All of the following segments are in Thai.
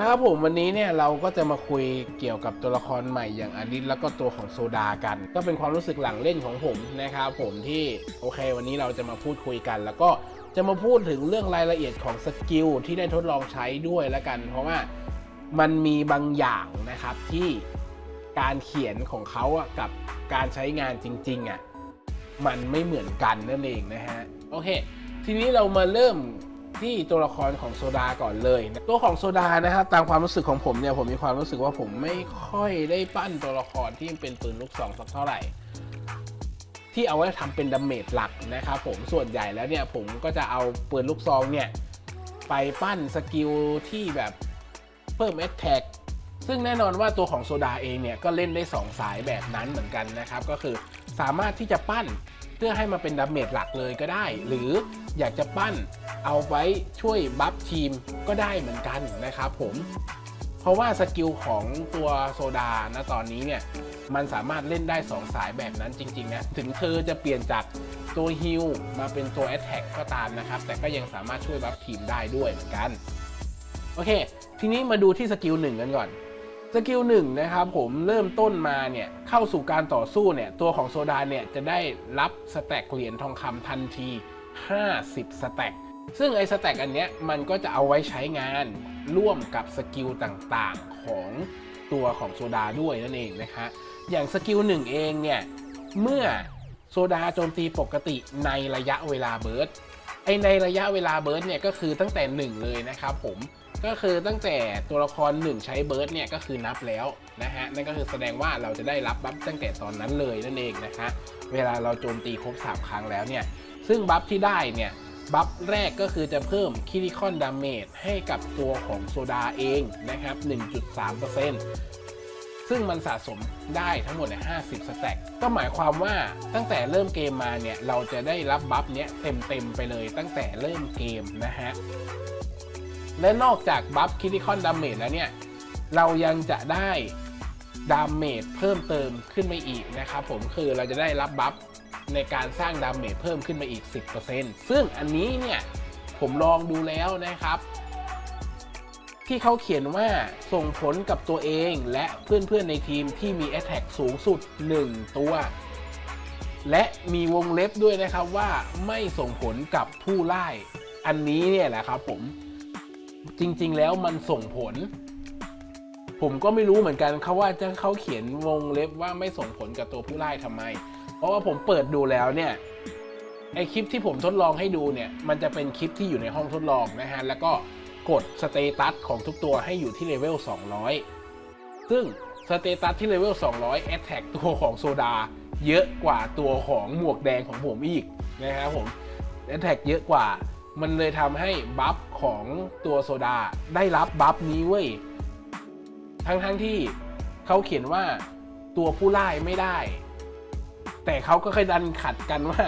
ละครับผมวันนี้เนี่ยเราก็จะมาคุยเกี่ยวกับตัวละครใหม่อย่างอลิสแล้วก็ตัวของโซดากัน ก็เป็นความรู้สึกหลังเล่นของผมนะครับผมที่โอเค วันนี้เราจะมาพูดคุยกัน แล้วก็จะมาพูดถึงเรื่องรายละเอียดของสกิลที่ได้ทดลองใช้ด้วยแล้วกัน เพราะว่ามันมีบางอย่างนะครับที่การเขียนของเขาอะกับการใช้งานจริงๆอะมันไม่เหมือนกันนั่นเองนะฮะโอเค ทีนี้เรามาเริ่ม ที่ตัวละครของโซดาก่อนเลย ตัวของโซดานะครับตามความรู้สึกของผมเนี่ยผมมีความรู้สึกว่าผมไม่ค่อยได้ปั้นตัวละครที่เป็นปืนลูกซองสักเท่าไหร่ที่เอาไว้ทำเป็นดาเมจหลักนะครับผมส่วนใหญ่แล้วเนี่ยผมก็จะเอาปืนลูกซองเนี่ยไปปั้นสกิลที่แบบเพิ่มเอ t แท็กซึ่งแน่นอนว่าตัวของโซดาเองเนี่ยก็เล่นได้ 2 สายแบบนั้นเหมือนกันนะครับ ก็คือสามารถที่จะปั้น เพื่อให้มาเป็นดาเมจหลักเลยก็ได้ หรืออยากจะปั้นเอาไว้ช่วยบัฟทีมก็ได้เหมือนกันนะครับผม เพราะว่าสกิลของตัวโซดานะตอนนี้เนี่ยมันสามารถเล่นได้ 2 สายแบบนั้นจริง ๆ นะ ถึงเธอจะเปลี่ยนจากตัวฮิลมาเป็นตัวแอ t แทกก็ตามนะครับ แต่ก็ยังสามารถช่วยบัฟทีมได้ด้วยเหมือนกัน โอเค ทีนี้มาดูที่สกิลหนึ่งกันก่อน สกิลหนึ่งนะครับผมเริ่มต้นมาเนี่ยเข้าสู่การต่อสู้เนี่ยตัวของโซดาเนี่ยจะได้รับสแต็กเหรียญทองคำทันที 50 สแต็กซึ่งไอ้สแต็กอันเนี้ยมันก็จะเอาไว้ใช้งานร่วมกับสกิลต่างๆของตัวของโซดาด้วยนั่นเองนะฮะอย่างสกิลหนึ่งเองเนี่ยเมื่อโซดาโจมตีปกติในระยะเวลาเบิร์ดไอในระยะเวลาเบิร์ดเนี่ยก็คือตั้งแต่ 1 เลยนะครับผม ก็คือตั้งแต่ตัวละคร1ใช้เบิร์ดเนี่ยก็คือนับแล้วนะฮะนั่นก็คือแสดงว่าเราจะได้รับบัฟตั้งแต่ตอนนั้นเลยนั่นเองนะฮะเวลาเราโจมตีครบ 3 ครั้งแล้วเนี่ยซึ่งบัฟที่ได้เนี่ยบัฟแรกก็คือจะเพิ่มคิริคอนดาเมจให้กับตัวของโซดาเองนะครับ 1.3%ซึ่งมันสะสมได้ทั้งหมดเนี่ย50 สแต็กก็หมายความว่าตั้งแต่เริ่มเกมมาเนี่ย เราจะได้รับบัฟเนี้ยเต็มๆไปเลยตั้งแต่เริ่มเกมนะฮะ และนอกจากบัฟคิริคอนดาเมจแล้วเนี่ย เรายังจะได้ดาเมจเพิ่มเติมขึ้นมาอีกนะครับผมคือเราจะได้รับบัฟในการสร้างดาเมจเพิ่มขึ้นมาอีก 10%ซึ่งอันนี้เนี่ยผมลองดูแล้วนะครับ ที่เขาเขียนว่าส่งผลกับตัวเองและเพื่อนๆในทีมที่มี a t t a c k สูงสุด 1 ตัว และมีวงเล็บด้วยนะครับว่าไม่ส่งผลกับผู้ไล่อันนี้เนี่ยแหละครับผม จริง ๆ แล้วมันส่งผล ผมก็ไม่รู้เหมือนกันเขาว่าจะเขาเขียนวงเล็บว่าไม่ส่งผลกับตัวผู้ไล่ทำไม เพราะว่าผมเปิดดูแล้วเนี่ยไอคลิปที่ผมทดลองให้ดูเนี่ย มันจะเป็นคลิปที่อยู่ในห้องทดลองนะฮะ แล้วก็กดสเตตัสของทุกตัวให้อยู่ที่เลเวล 200 ซึ่งสเตตัสที่เลเวล 200 a t t a c k ตัวของโซดา เยอะกว่าตัวของหมวกแดงของผมอีกนะครับผม a t t a c k เยอะกว่า มันเลยทำให้บัฟของตัวโซดาได้รับบัฟนี้เว้ย ทั้งๆที่เขาเขียนว่าตัวผู้ไล่ไม่ได้ แต่เขาก็เคยดันขัดกันว่า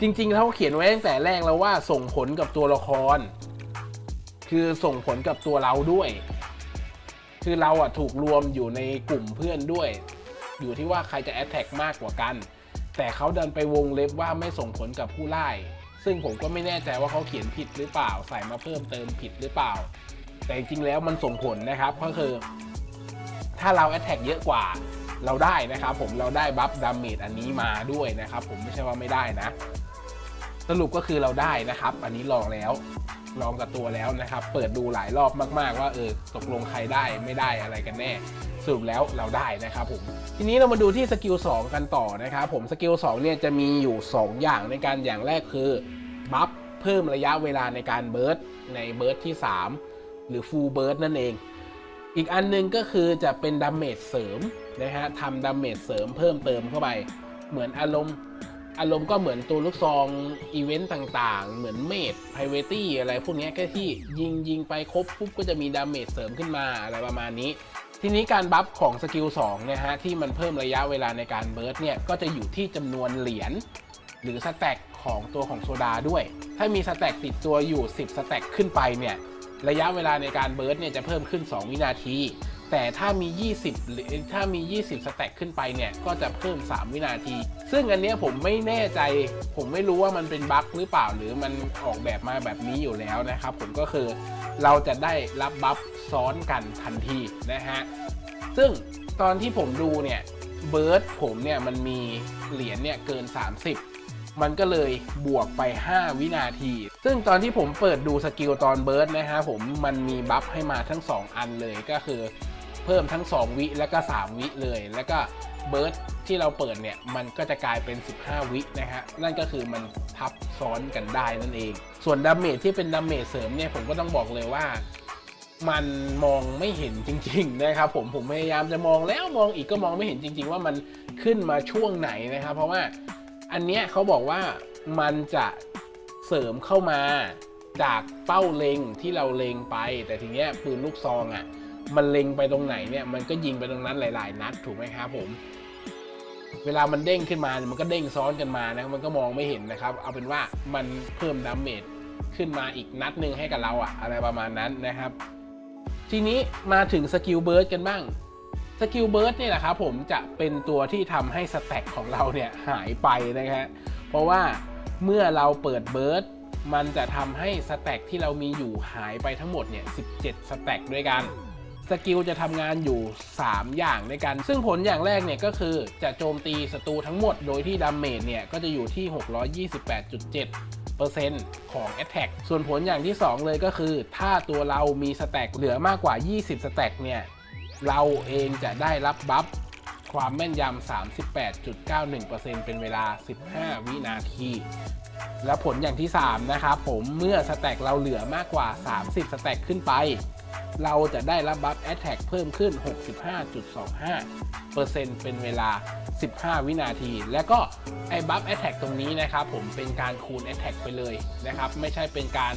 จริงๆเขาเขียนไว้ตั้งแต่แรกแล้วว่าส่งผลกับตัวละคร คือส่งผลกับตัวเราด้วย คือเราอะถูกรวมอยู่ในกลุ่มเพื่อนด้วย อยู่ที่ว่าใครจะแอตแทกมากกว่ากัน แต่เขาดันไปวงเล็บว่าไม่ส่งผลกับผู้ไล่ ซึ่งผมก็ไม่แน่ใจว่าเขาเขียนผิดหรือเปล่า ใส่มาเพิ่มเติมผิดหรือเปล่า แต่จริงๆแล้วมันส่งผลนะครับก็คือ ถ้าเราแอตแทกเยอะกว่าเราได้นะครับผมเราได้บัฟดาเมจอันนี้มาด้วยนะครับ ผมไม่ใช่ว่าไม่ได้นะ สรุปก็คือเราได้นะครับ อันนี้ลองแล้ว ลองกับตัวแล้วนะครับ เปิดดูหลายรอบมาก ๆ ว่าเออตกลงใครได้ไม่ได้อะไรกันแน่สรุปแล้วเราได้นะครับผมทีนี้เรามาดูที่สกิล2กันต่อนะครับผมสกิล2เนี่ยจะมีอยู่ 2 อย่างในการอย่างแรกคือบัฟเพิ่มระยะเวลาในการเบิร์ดในเบิร์ดที่ 3 หรือฟูลเบิร์ดนั่นเอง อีกอันหนึงก็คือจะเป็นดาเมจเสริมนะฮะทำดาเมจเสริมเพิ่มเติมเข้าไป เหมือนอารมณ์ อารมณ์ก็เหมือนตัวลูกซองอีเวนต์ต่างๆ เหมือนเมดไพรเวตี้อะไรพวกนี้ก็ที่ยิงยิงไปครบปุ๊บก็จะมีดาเมจเสริมขึ้นมาอะไรประมาณนี้ ทีนี้การบัฟของสกิล2เนี่ยฮะที่มันเพิ่มระยะเวลาในการเบิร์ดเนี่ยก็จะอยู่ที่จำนวนเหรียญหรือสแต็กของตัวของโซดาด้วย ถ้ามีสแต็กติดตัวอยู่ 10 สแต็กขึ้นไปเนี่ยระยะเวลาในการเบิร์ดเนี่ยจะเพิ่มขึ้น 2 วินาที แต่ถ้ามี 20 หรือถ้ามี 20 สแต็กขึ้นไปเนี่ย ก็จะเพิ่ม 3 วินาที ซึ่งอันเนี้ยผมไม่แน่ใจ ผมไม่รู้ว่ามันเป็นบั๊กหรือเปล่า หรือมันออกแบบมาแบบนี้อยู่แล้วนะครับ ผมก็คือเราจะได้รับบัฟซ้อนกันทันทีนะฮะ ซึ่งตอนที่ผมดูเนี่ยเบิร์ดผมเนี่ยมันมีเหรียญเนี่ยเกิน 30 มันก็เลยบวกไป 5 วินาที ซึ่งตอนที่ผมเปิดดูสกิลตอนเบิร์ดนะฮะผมมันมีบัฟให้มาทั้ง 2 อันเลยก็คือ เพิ่มทั้ง 2 วิแล้วก็ 3 วิเลย แล้วก็เบิร์ดที่เราเปิดเนี่ย มันก็จะกลายเป็น 15 วินะฮะ นั่นก็คือมันทับซ้อนกันได้นั่นเอง ส่วนดาเมจที่เป็นดาเมจเสริมเนี่ย ผมก็ต้องบอกเลยว่ามันมองไม่เห็นจริง ๆ นะครับ ผมผมพยายามจะมองแล้วมองอีกก็มองไม่เห็นจริง ๆ ว่ามันขึ้นมาช่วงไหนนะครับ เพราะว่าอันเนี้ยเขาบอกว่ามันจะเสริมเข้ามาจากเป้าเล็งที่เราเล็งไป แต่ทีเนี้ยปืนลูกซองอะ่ะ มันเล็งไปตรงไหนเนี่ยมันก็ยิงไปตรงนั้นหลาย ๆ นัดถูกไหมครับผม เวลามันเด้งขึ้นมาเนี่ยมันก็เด้งซ้อนกันมานะมันก็มองไม่เห็นนะครับ เอาเป็นว่ามันเพิ่มดาเมจขึ้นมาอีกนัดหนึ่งให้กับเราอะอะไรประมาณนั้นนะครับ ทีนี้มาถึงสกิลเบิร์ดกันบ้างสกิลเบิร์ดเนี่ยแหละครับผมจะเป็นตัวที่ทำให้สแต็กของเราเนี่ยหายไปนะฮะเพราะว่าเมื่อเราเปิดเบิร์ดมันจะทำให้สแต็กที่เรามีอยู่หายไปทั้งหมดเนี่ย 17 สแต็กด้วยกัน สกิลจะทำงานอยู่ 3 อย่างด้วยกัน ซึ่งผลอย่างแรกเนี่ยก็คือจะโจมตีศัตรูทั้งหมด โดยที่ดาเมจเนี่ยก็จะอยู่ที่ 628.7%ของ Attack ส่วนผลอย่างที่ 2 เลยก็คือ ถ้าตัวเรามีสแต็กเหลือมากกว่า 20 สแต็กเนี่ย เราเองจะได้รับบัฟความแม่นยำ 38.91%เป็นเวลา 15 วินาที และผลอย่างที่ 3 นะครับผมเมื่อสแต็กเราเหลือมากกว่า 30 สแต็กขึ้นไป เราจะได้รับบัฟแอ t แทกเพิ่มขึ้น 65.25%เป็นเวลา 15 วินาที และก็ไอ้บัฟแอ t แทกตรงนี้นะครับผมเป็นการคูณแอ t แทกไปเลยนะครับ ไม่ใช่เป็นการ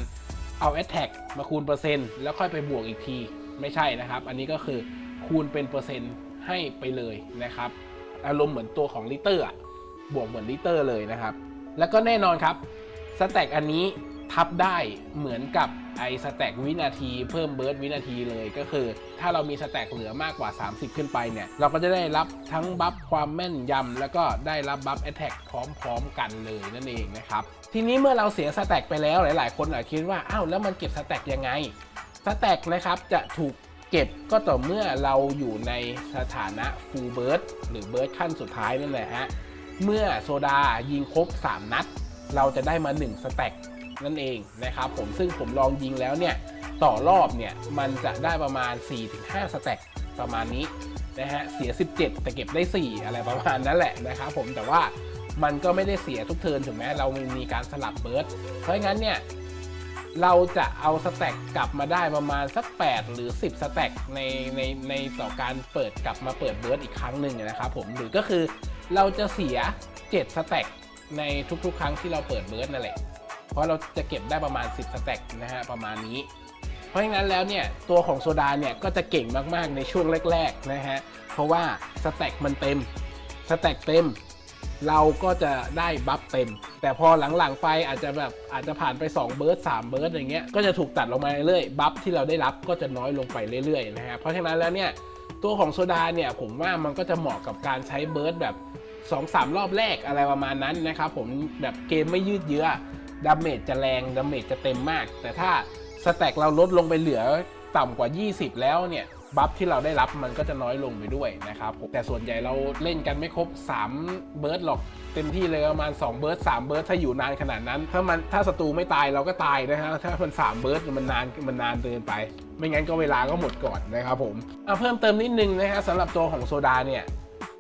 เอาแอ t แทกมาคูณเปอร์เซ็นต์แล้วค่อยไปบวกอีกที ไม่ใช่นะครับ อันนี้ก็คือคูณเป็นเปอร์เซ็นต์ให้ไปเลยนะครับ อารมณ์เหมือนตัวของลิเตอร์อะบวกเหมือนลิเตอร์เลยนะครับ แล้วก็แน่นอนครับสแต็กอันนี้ทับได้เหมือนกับไอสแต็กวินาทีเพิ่มเบิร์ดวินาทีเลยก็คือ ถ้าเรามีสแต็กเหลือมากกว่า 30 ขึ้นไปเนี่ย เราก็จะได้รับทั้งบัฟความแม่นยำ แล้วก็ได้รับบัฟแอ t แทกพร้อมๆกันเลยนั่นเองนะครับ ทีนี้เมื่อเราเสียสแต็กไปแล้วหลายๆ คนอาจจะคิดว่าอ้าวแล้วมันเก็บสแต็กยังไงสแต็กนะครับจะถูกเก็บก็ต่อเมื่อเราอยู่ในสถานะฟูลเบิร์ดหรือเบิร์ดขั้นสุดท้ายนั่นแหละฮะ เมื่อโซดายิงครบ 3 นัด เราจะได้มา 1 สแต็กนั่นเองนะครับผมซึ่งผมลองยิงแล้วเนี่ยต่อรอบเนี่ยมันจะได้ประมาณ 4-5 สแต็กประมาณนี้นะฮะเสีย 17 แต่เก็บได้ 4 อะไรประมาณนั้นแหละนะครับผมแต่ว่ามันก็ไม่ได้เสียทุกเทิร์นถึงแม้เรามีการสลับเบิร์ดเพราะงั้นเนี่ยเราจะเอาสแต็กกลับมาได้ประมาณสัก 8 หรือ 10 สแต็กในในในต่อการเปิดกลับมาเปิดเบิร์ดอีกครั้งหนึ่งนะครับผมหรือก็คือ เราจะเสีย 7 สแต็กในทุกๆ ครั้งที่เราเปิดเบิร์ดนั่นแหละ เพราะเราจะเก็บได้ประมาณ 10 สแต็กนะฮะประมาณนี้ เพราะฉะนั้นแล้วเนี่ยตัวของโซดาเนี่ยก็จะเก่งมากๆในช่วงแรกๆนะฮะ เพราะว่าสแต็กมันเต็ม สแต็กเต็ม เราก็จะได้บัฟเต็ม แต่พอหลังๆไปอาจจะแบบอาจจะผ่านไป2เบิร์ด3เบิร์ดอย่างเงี้ย ก็จะถูกตัดลงมาเรื่อยๆ บัฟที่เราได้รับก็จะน้อยลงไปเรื่อยๆนะฮะ เพราะฉะนั้นแล้วเนี่ย ตัวของโซดาเนี่ยผมว่ามันก็จะเหมาะกับการใช้เบิร์ดแบบ2อสรอบแรกอะไรประมาณนั้นนะครับผมแบบเกมไม่ยืดเยื้อดาเมจจะแรงดาเมจจะเต็มมาก แต่ถ้าสแต็กเราลดลงไปเหลือต่ำกว่า 20 แล้วเนี่ย บัฟที่เราได้รับมันก็จะน้อยลงไปด้วยนะครับผมแต่ส่วนใหญ่เราเล่นกันไม่ครบ 3 เบิร์ดหรอกเต็มที่เลยประมาณ 2 เบิร์ด3เบิร์ดถ้าอยู่นานขนาดนั้น ถ้ามันถ้าศัตรูไม่ตายเราก็ตายนะฮะถ้ามัน 3 เบิร์ดมันนานมันนานเกินไป ไม่งั้นก็เวลาก็หมดก่อนนะครับผมเอาเพิ่มเติมนิดนึงนะฮะสำหรับตัวของโซดาเนี่ย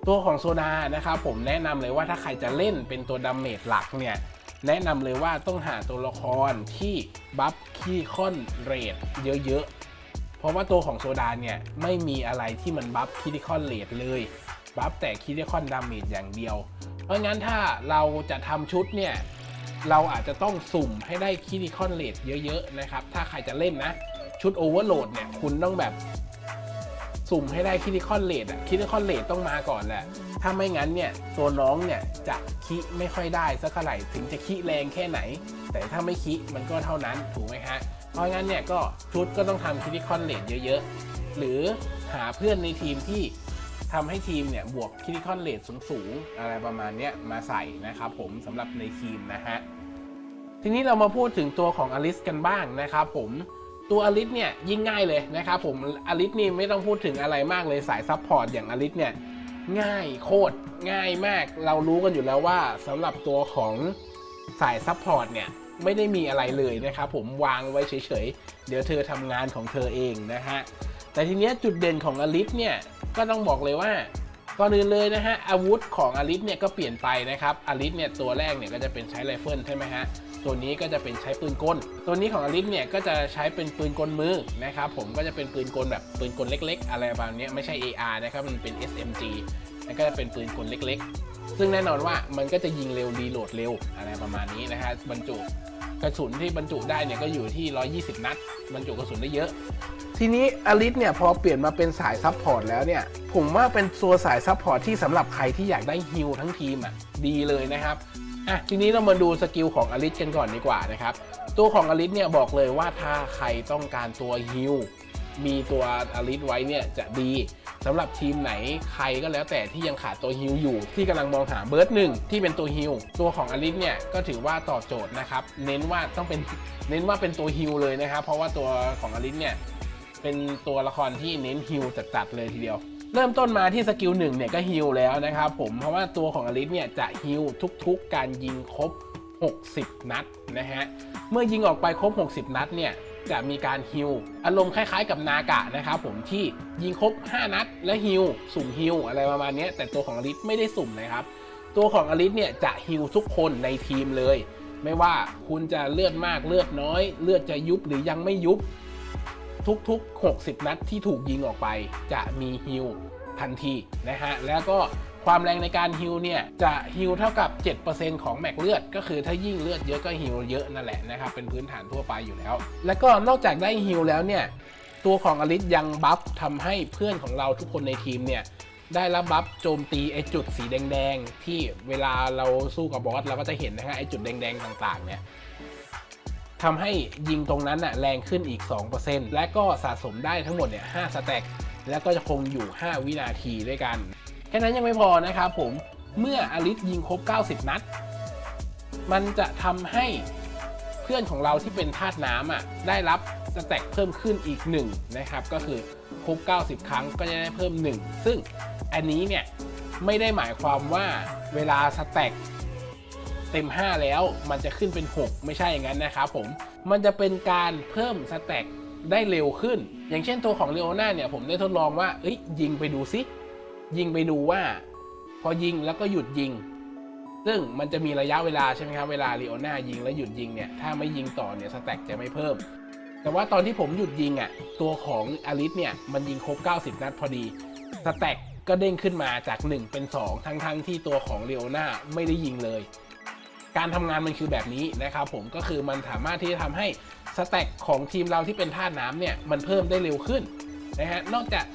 ตัวของโซดานะครับผมแนะนำเลยว่าถ้าใครจะเล่นเป็นตัวดาเมจหลักเนี่ยแนะนำเลยว่าต้องหาตัวละครที่บัฟคีคอนเรทเยอะๆ ราะว่าตัวของโซดาเนี่ยไม่มีอะไรที่มันบัฟคิติคอนเรทเลยบัฟแต่คิติคอนดาเมจอย่างเดียว เพราะงั้นถ้าเราจะทำชุดเนี่ยเราอาจจะต้องสุ่มให้ได้คิติคอนเรทเยอะๆนะครับ ถ้าใครจะเล่นนะ ชุดโอเวอร์โหลดเนี่ยคุณต้องแบบสุ่มให้ได้คิติคอนเลดอะคิติคอนเลดต้องมาก่อนแหละ ถ้าไม่งั้นเนี่ยตัวน้องเนี่ยจะคิไม่ค่อยได้สักเท่าไหร่ถึงจะคิแรงแค่ไหน แต่ถ้าไม่คิมันก็เท่านั้นถูกไหมฮะ เพราะงั้นเนี่ยก็ชุดก็ต้องทำคิติคอนเลดเยอะๆ หรือหาเพื่อนในทีมที่ทำให้ทีมเนี่ยบวกคิริคอนเลทสูงๆ อะไรประมาณเนี้ยมาใส่นะครับผมสำหรับในทีมนะฮะ ทีนี้เรามาพูดถึงตัวของอลิสกันบ้างนะครับผมตัวอลิสเนี่ยยิ่งง่ายเลยนะครับผมอลิสนี่ไม่ต้องพูดถึงอะไรมากเลยสายซัพพอร์ตอย่างอลิสเนี่ยง่ายโคตรง่ายมาก เรารู้กันอยู่แล้วว่าสำหรับตัวของสายซัพพอร์ตเนี่ย ไม่ได้มีอะไรเลยนะครับผมวางไว้เฉยๆ เดี๋ยวเธอทำงานของเธอเองนะฮะ แต่ทีเนี้ยจุดเด่นของอลิสเนี่ยก็ต้องบอกเลยว่าก่อนอื่นเลยนะฮะอาวุธของอลิสเนี่ยก็เปลี่ยนไปนะครับอลิสเนี่ยตัวแรกเนี่ยก็จะเป็นใช้ไรเฟิลใช่ไหมฮะตัวนี้ก็จะเป็นใช้ปืนกล ตัวนี้ของอลิสเนี่ยก็จะใช้เป็นปืนกลมือนะครับผมก็จะเป็นปืนกลแบบปืนกลเล็ก ๆ อะไรประมาณเนี้ไม่ใช่ AR นะครับมันเป็น SMG แล้วก็จะเป็นปืนกลเล็ก ๆ ซึ่งแน่นอนว่ามันก็จะยิงเร็วรีโหลดเร็วอะไรประมาณนี้นะฮะบรรจุกระสุนที่บรรจุได้เนี่ยก็อยู่ที่ 120 นัด บรรจุกระสุนได้เยอะ ทีนี้อลิสเนี่ยพอเปลี่ยนมาเป็นสายซับพอร์ตแล้วเนี่ย ผมว่าเป็นตัวสายซับพอร์ตที่สำหรับใครที่อยากได้ฮิลทั้งทีมอะดีเลยนะครับอะทีนี้เรามาดูสกิลของอลิสกันก่อนดีกว่านะครับ ตัวของอลิสเนี่ยบอกเลยว่าถ้าใครต้องการตัวฮิล มีตัวอลิสไว้เนี่ยจะดีสำหรับทีมไหนใครก็แล้วแต่ที่ยังขาดตัวฮิลอยู่ ที่กำลังมองหาเบิร์ดหนึ่งที่เป็นตัวฮิลตัวของอลิสเนี่ยก็ถือว่าตอบโจทย์นะครับ เน้นว่าต้องเป็นเน้นว่าเป็นตัวฮิลเลยนะครับ เพราะว่าตัวของอลิสเนี่ยเป็นตัวละครที่เน้นฮิลจัดๆเลยทีเดียวเริ่มต้นมาที่สกิลหนึ่งเนี่ยก็ฮิลแล้วนะครับผมเพราะว่าตัวของอลิสเนี่ยจะฮิลทุกๆ การยิงครบ 60 นัดนะฮะเมื่อยิงออกไปครบ 60 นัดเนี่ย จะมีการฮิลอารมณ์คล้ายๆกับนากะนะครับผมที่ยิงครบ 5 นัดและฮิลสุ่มฮิลอะไรประมาณนี้แต่ตัวของอลิสไม่ได้สุ่มนะครับ ตัวของอลิสเนี่ยจะฮิลทุกคนในทีมเลย ไม่ว่าคุณจะเลือดมากเลือดน้อย เลือดจะยุบหรือยังไม่ยุบ ทุกๆ 60 นัดที่ถูกยิงออกไป จะมีฮิลทันทีนะฮะแล้วก็ ความแรงในการฮิลเนี่ยจะฮิลเท่ากับ 7%ของแม็กเลือด ก็คือถ้ายิ่งเลือดเยอะก็ฮิลเยอะนั่นแหละนะครับเป็นพื้นฐานทั่วไปอยู่แล้ว แล้วก็นอกจากได้ฮิลแล้วเนี่ยตัวของอลิสยังบัฟทำให้เพื่อนของเราทุกคนในทีมเนี่ยได้รับบัฟโจมตีไอจุดสีแดงๆ ที่เวลาเราสู้กับบอสเราก็จะเห็นนะฮะไอจุดแดงๆต่างๆเนี่ยทำให้ยิงตรงนั้นน่ะแรงขึ้นอีก 2%และก็สะสมได้ทั้งหมดเนี่ย5สแต็กแล้วก็จะคงอยู่ 5 วินาทีด้วยกัน ค่นั้นยังไม่พอนะครับผมเมื่ออลิสยิงครบ 90 นัด มันจะทำให้เพื่อนของเราที่เป็นธาตุน้ำอะได้รับสแต็กเพิ่มขึ้นอีก1นะครับก็คือครบ 90 ครั้งก็จะได้เพิ่ม 1 ซึ่งอันนี้เนี่ยไม่ได้หมายความว่าเวลาสแต็กเต็ม 5 แล้วมันจะขึ้นเป็น 6 ไม่ใช่อย่างนั้นนะครับผมมันจะเป็นการเพิ่มสแต็กได้เร็วขึ้น อย่างเช่นตัวของเลโอน่าเนี่ยผมได้ทดลองว่าเอ้ยยิงไปดูซิ ยิงไปดูว่า พอยิงแล้วก็หยุดยิง ซึ่งมันจะมีระยะเวลาใช่ไหมครับ เวลาเลโอน่ายิงแล้วหยุดยิงเนี่ย ถ้าไม่ยิงต่อเนี่ยสแต็กจะไม่เพิ่ม แต่ว่าตอนที่ผมหยุดยิงอะ ตัวของอลิสเนี่ยมันยิงครบ 90 นัดพอดี สแต็กก็เด้งขึ้นมาจาก 1 เป็น 2 ทั้งๆที่ตัวของเลโอนาไม่ได้ยิงเลย การทำงานมันคือแบบนี้นะครับผมก็คือมันสามารถที่จะทำให้สแต็กของทีมเราที่เป็นธาตุน้ำเนี่ย มันเพิ่มได้เร็วขึ้นนะฮะนอกจาก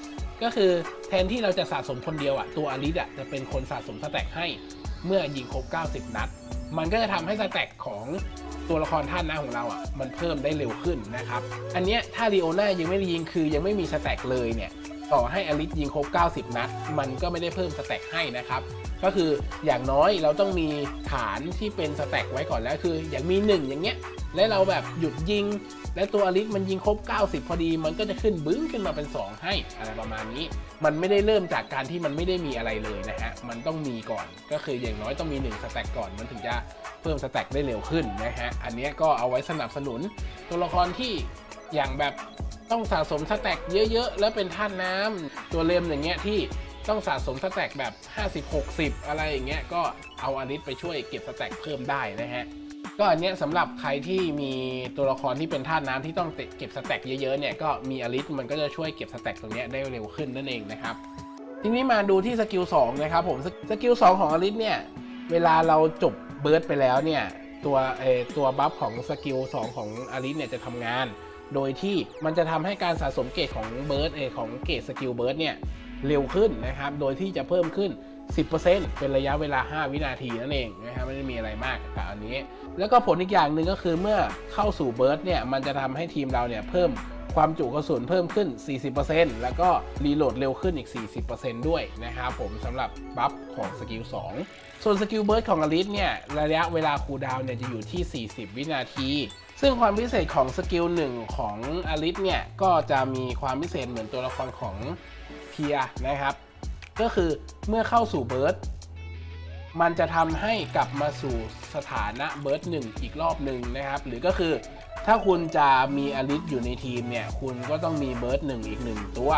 ก็คือแทนที่เราจะสะสมคนเดียวอะ่ะตัวอลิสอะจะเป็นคนสะสมสแต็กให้เมื่อยิงครบ 90 นัด มันก็จะทำให้สแต็กของตัวละครธาตุน้ำของเราอะ่ะมันเพิ่มได้เร็วขึ้นนะครับ อันเนี้ยถ้าลีโอน่ายังไม่ได้ยิงคือยังไม่มีสแต็กเลยเนี่ยต่อให้อลิสยิงครบ 90 นัด มันก็ไม่ได้เพิ่มสแต็กให้นะครับ ก็คืออย่างน้อยเราต้องมีฐานที่เป็นสแต็กไว้ก่อนแล้วคือ อย่างมี 1 อย่างเงี้ย และเราแบบหยุดยิง และตัวอลิสมันยิงครบ 90 พอดี มันก็จะขึ้นบึ้งขึ้นมาเป็น 2 ให้อะไรประมาณนี้ มันไม่ได้เริ่มจากการที่มันไม่ได้มีอะไรเลยนะฮะ มันต้องมีก่อน ก็คืออย่างน้อยต้องมี1สแต็กก่อนมันถึงจะเพิ่มสแต็กได้เร็วขึ้นนะฮะ อันนี้ก็เอาไว้สนับสนุนตัวละครที่อย่างแบบต้องสะสมสแต็กเยอะๆ แล้วเป็นท่านน้ำตัวเลมอย่างเงี้ยที่ต้องสะสมสแต็กแบบ 50 60 อะไรอย่างเงี้ยก็เอาอลิสไปช่วยเก็บสแต็กเพิ่มได้นะฮะ ก็อันเนี้ยสำหรับใครที่มีตัวละครที่เป็นธาตุน้ำที่ต้องเก็บสแต็กเยอะๆเนี่ยก็มีอลิสมันก็จะช่วยเก็บสแต็กตรงเนี้ยได้เร็วขึ้นนั่นเองนะครับ ทีนี้มาดูที่สกิล2นะครับผมสกิล2ของอลิสเนี่ยเวลาเราจบเบิร์ดไปแล้วเนี่ยตัวเอตัวบัฟของสกิล2ของอลิสเนี่ยจะทำงาน โดยที่มันจะทำให้การสะสมเกรดของเบิร์ดเอของเกรดสกิลเบิร์ดเนี่ยเร็วขึ้นนะครับ โดยที่จะเพิ่มขึ้น 10%เป็นระยะเวลา 5 วินาทีนั่นเองนะครับไม่ได้มีอะไรมากกับอันนี้ แล้วก็ผลอีกอย่างหนึ่งก็คือเมื่อเข้าสู่เบิร์ดเนี่ยมันจะทำให้ทีมเราเนี่ยเพิ่มความจุกระสุนเพิ่มขึ้น 40%แล้วก็รีโหลดเร็วขึ้นอีก 40%ด้วยนะครับผมสำหรับบัฟของสกิล 2 ส่วนสกิลเบิร์ดของอลิสเนี่ยระยะเวลาคูลดาวน์เนี่ยจะอยู่ที่ 40 วินาที ซึ่งความพิเศษของสกิลหนึ่งของอลิสเนี่ยก็จะมีความพิเศษเหมือนตัวละครของเทียนะครับ ก็คือเมื่อเข้าสู่เบิร์ดมันจะทำให้กลับมาสู่สถานะเบิร์ดหนึ่งอีกรอบหนึ่งนะครับ หรือก็คือถ้าคุณจะมีอลิสอยู่ในทีมเนี่ย คุณก็ต้องมีเบิร์ดหนึ่งอีกหนึ่งตัว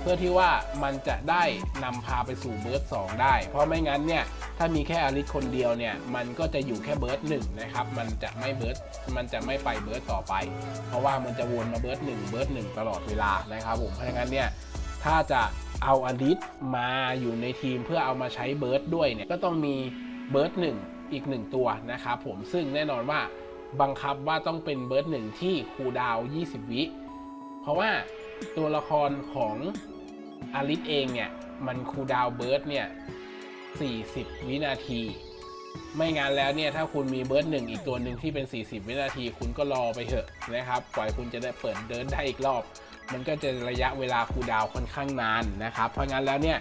เพื่อที่ว่ามันจะได้นำพาไปสู่เบิร์ด2ได้ เพราะไม่งั้นเนี่ย ถ้ามีแค่อลิสคนเดียวเนี่ย มันก็จะอยู่แค่เบิร์ดหนึ่งนะครับ มันจะไม่เบิร์ดมันจะไม่ไปเบิร์ดต่อไป เพราะว่ามันจะวนมาเบิร์ดหนึ่งเบิร์ดหนึ่งตลอดเวลานะครับผมเพราะงั้นเนี่ยถ้าจะ เอาอลิสมาอยู่ในทีมเพื่อเอามาใช้เบิร์ดด้วยเนี่ยก็ต้องมีเบิร์ดหนึ่งอีกหนึ่งตัวนะครับผมซึ่งแน่นอนว่าบังคับว่าต้องเป็นเบิร์ดหนึ่งที่คูดาว 20 วิ เพราะว่าตัวละครของอลิสเองเนี่ย มันคูดาวเบิร์ดเนี่ย 40 วินาที ไม่งั้นแล้วเนี่ย ถ้าคุณมีเบิร์ดหนึ่งอีกตัวหนึ่งที่เป็น 40 วินาที คุณก็รอไปเถอะนะครับ ปล่อยคุณจะได้เปิดเดินได้อีกรอบ มันก็จะระยะเวลาคูดาวค่อนข้างนานนะครับ เพราะงั้นแล้วเนี่ย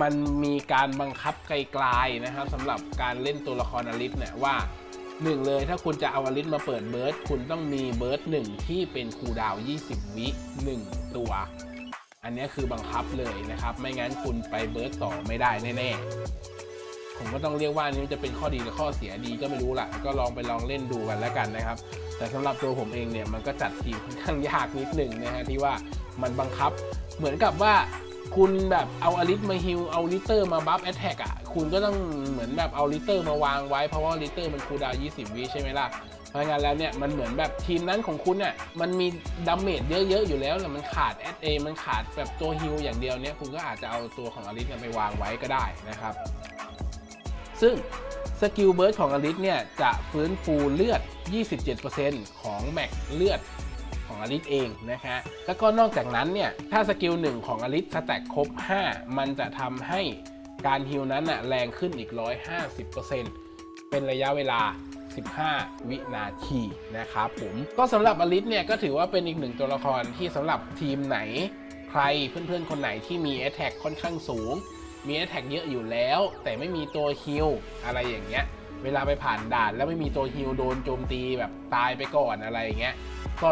มันมีการบังคับไกลๆนะครับสำหรับการเล่นตัวละครอลิสเนี่ยว่าหนึ่งเลยถ้าคุณจะเอาอลิสมาเปิดเบิร์ดคุณต้องมีเบิร์ดหนึ่งที่เป็นคูดาว 20 วิ1 ตัว อันนี้คือบังคับเลยนะครับ ไม่งั้นคุณไปเบิร์ดต่อไม่ได้แน่ๆ ผมก็ต้องเรียกว่าอันนี้จะเป็นข้อดีหรือข้อเสียดีก็ไม่รู้ละก็ลองไปลองเล่นดูกันแล้วกันนะครับ แต่สำหรับตัวผมเองเนี่ยมันก็จัดทีมค่อนข้างยากนิดหนึ่งนะฮะที่ว่ามันบังคับ เหมือนกับว่าคุณแบบเอาอลิสมาฮิลเอาลิเตอร์มาบัฟแอตแทกอะคุณก็ต้องเหมือนแบบเอาลิเตอร์มาวางไว้เพราะว่าลิเตอร์มันคูดาว 20 วิใช่ไหมล่ะเพราะงั้นแล้วเนี่ยมันเหมือนแบบทีมนั้นของคุณเนี่ยมันมีดาเมจเยอะๆอยู่แล้วแต่มันขาดแอดเอมันขาดแบบตัวฮิลอย่างเดียวเนี่ยคุณก็อาจจะเอาตัวของอลิสไปวางไว้ก็ได้นะครับ ซึ่งสกิลเบิร์ดของอลิสเนี่ยจะฟื้นฟูเลือด 27%ของแม็กเลือดของอลิสเองนะฮะ แล้วก็นอกจากนั้นเนี่ย ถ้าสกิลหนึ่งของอลิสสแต็กครบ 5 มันจะทำให้การฮิลนั้นน่ะแรงขึ้นอีก 150%เป็นระยะเวลา 15 วินาทีนะครับผม ก็สำหรับอลิสเนี่ยก็ถือว่าเป็นอีกหนึ่งตัวละครที่สำหรับทีมไหน ใครเพื่อนๆคนไหนที่มี a t t a c k ค่อนข้างสูง มี a t t a c k เยอะอยู่แล้ว แต่ไม่มีตัวฮิลอะไรอย่างเงี้ย เวลาไปผ่านด่านแล้วไม่มีตัวฮิลโดนโจมตีแบบตายไปก่อนอะไรอย่างเงี้ย ก็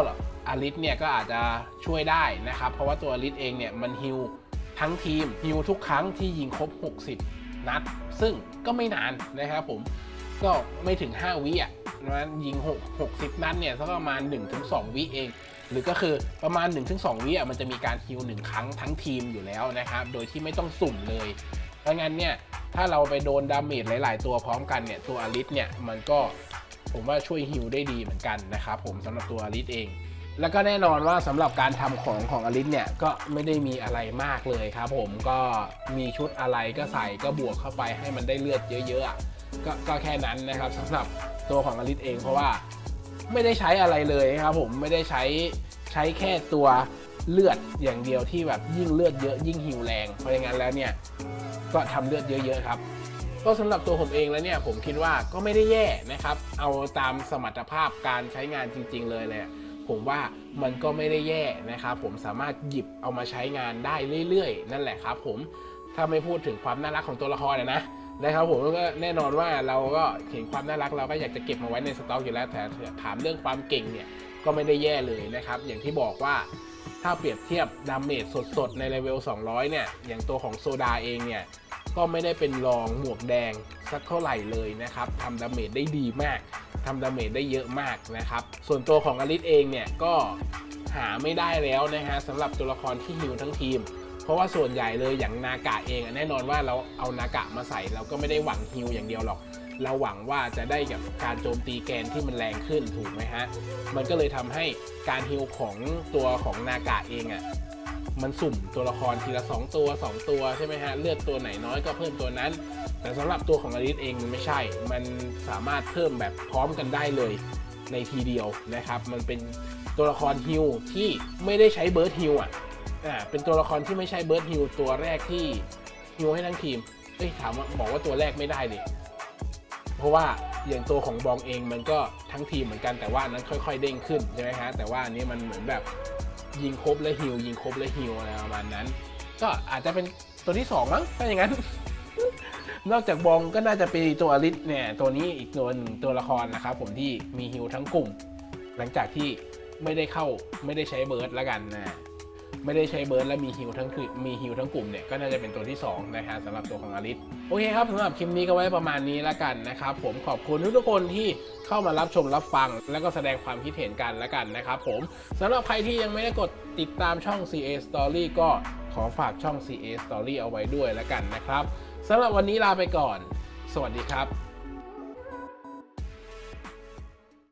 อลิสเนี่ยก็อาจจะช่วยได้นะครับ เพราะว่าตัวอลิสเองเนี่ยมันฮิลทั้งทีมฮิลทุกครั้งที่ยิงครบ 60 นัด ซึ่งก็ไม่นานนะครับผม ก็ไม่ถึง 5 วิอะนะยิง 6 60 นัดเนี่ยสักประมาณ 1-2 วิเอง หรือก็คือประมาณ 1-2 วิอะมันจะมีการฮิล1ครั้งทั้งทีมอยู่แล้วนะครับ โดยที่ไม่ต้องสุ่มเลยเพราะงั้นเนี่ยถ้าเราไปโดนดาเมจหลาย ๆ ตัวพร้อมกันเนี่ยตัวอลิสเนี่ยมันก็ผมว่าช่วยฮิลได้ดีเหมือนกันนะครับผมสำหรับตัวอลิสเอง แล้วก็แน่นอนว่าสำหรับการทำของของอลิสเนี่ยก็ไม่ได้มีอะไรมากเลยครับผมก็มีชุดอะไรก็ใส่ก็บวกเข้าไปให้มันได้เลือดเยอะๆก็ก็แค่นั้นนะครับสำหรับตัวของอลิสเองเพราะว่า ไม่ได้ใช้อะไรเลยครับผมไม่ได้ใช้ใช้แค่ตัวเลือดอย่างเดียวที่แบบยิ่งเลือดเยอะยิ่งหิวแรง เพราะอย่างนั้นแล้วเนี่ยก็ทำเลือดเยอะๆครับ ก็สำหรับตัวผมเองแล้วเนี่ยผมคิดว่าก็ไม่ได้แย่นะครับ เอาตามสมรรถภาพการใช้งานจริง ๆ เลยเลยผมว่ามันก็ไม่ได้แย่นะครับผมสามารถหยิบเอามาใช้งานได้เรื่อยๆ นั่นแหละครับ ผมถ้าไม่พูดถึงความน่ารักของตัวละครนะ นะครับผมก็แน่นอนว่าเราก็เห็นความน่ารักเราก็อยากจะเก็บมาไว้ในสต็อกอยู่แล้วแต่ถามเรื่องความเก่งเนี่ยก็ไม่ได้แย่เลยนะครับ อย่างที่บอกว่าถ้าเปรียบเทียบดาเมจสดๆ ในเลเวล 200 เนี่ย อย่างตัวของโซดาเองเนี่ย ก็ไม่ได้เป็นรองหมวกแดงสักเท่าไหร่เลยนะครับทำดาเมจได้ดีมากทำดาเมจได้เยอะมากนะครับ ส่วนตัวของอลิสเองเนี่ย ก็หาไม่ได้แล้วนะฮะสำหรับตัวละครที่ฮิวทั้งทีม เพราะว่าส่วนใหญ่เลยอย่างนากะเองแน่นอนว่าเราเอานากะมาใส่เราก็ไม่ได้หวังฮิวอย่างเดียวหรอก เราหวังว่าจะได้กับการโจมตีแกนที่มันแรงขึ้นถูกไหมฮะ มันก็เลยทำให้การฮิวของตัวของนากะเองอะ่ะมันสุ่มตัวละครทีละ 2 ตัว 2 ตัวใช่ไหมฮะเลือดตัวไหนน้อยก็เพิ่มตัวนั้น แต่สำหรับตัวของอลิสเองมันไม่ใช่ มันสามารถเพิ่มแบบพร้อมกันได้เลยในทีเดียวนะครับ มันเป็นตัวละครฮิวที่ไม่ได้ใช้เบิร์ดฮิวอะ อ่าเป็นตัวละครที่ไม่ใช่เบิร์ดฮิวตัวแรกที่ฮิวให้ทั้งทีมเอ้ยถามว่าบอกว่าตัวแรกไม่ได้ดิเพราะว่าอย่างตัวของบองเองมันก็ทั้งทีมเหมือนกันแต่ว่านั้นค่อยๆ เด้งขึ้นใช่ไหมฮะแต่ว่าอันนี้มันเหมือนแบบยิงครบและฮิลยิงครบและฮิลอะไรประมาณนั้น ก็อาจจะเป็นตัวที่สองมั้งถ้าอย่างนั้น นอกจากบองก็น่าจะเป็นตัวอลิสเนี่ยตัวนี้อีกตัวหนึ่งตัวละครนะครับผมที่มีฮิลทั้งกลุ่ม หลังจากที่ไม่ได้เข้าไม่ได้ใช้เบิร์ดแล้วกันนะ ไม่ได้ใช้เบิร์ดและมีฮิลทั้งคือมีฮิลทั้งกลุ่มเนี่ยก็น่าจะเป็นตัวที่สองนะฮะสำหรับตัวของอลิสโอเคครับสำหรับคลิปนี้ก็ไว้ประมาณนี้แล้วกันนะครับผมขอบคุณทุกๆคนที่เข้ามารับชมรับฟัง แล้วก็แสดงความคิดเห็นกันแล้วกันนะครับผมสำหรับใครที่ยังไม่ได้กดติดตามช่อง CA Story ก็ขอฝากช่อง CA Story เอาไว้ด้วยแล้วกันนะครับสำหรับวันนี้ลาไปก่อน สวัสดีครับ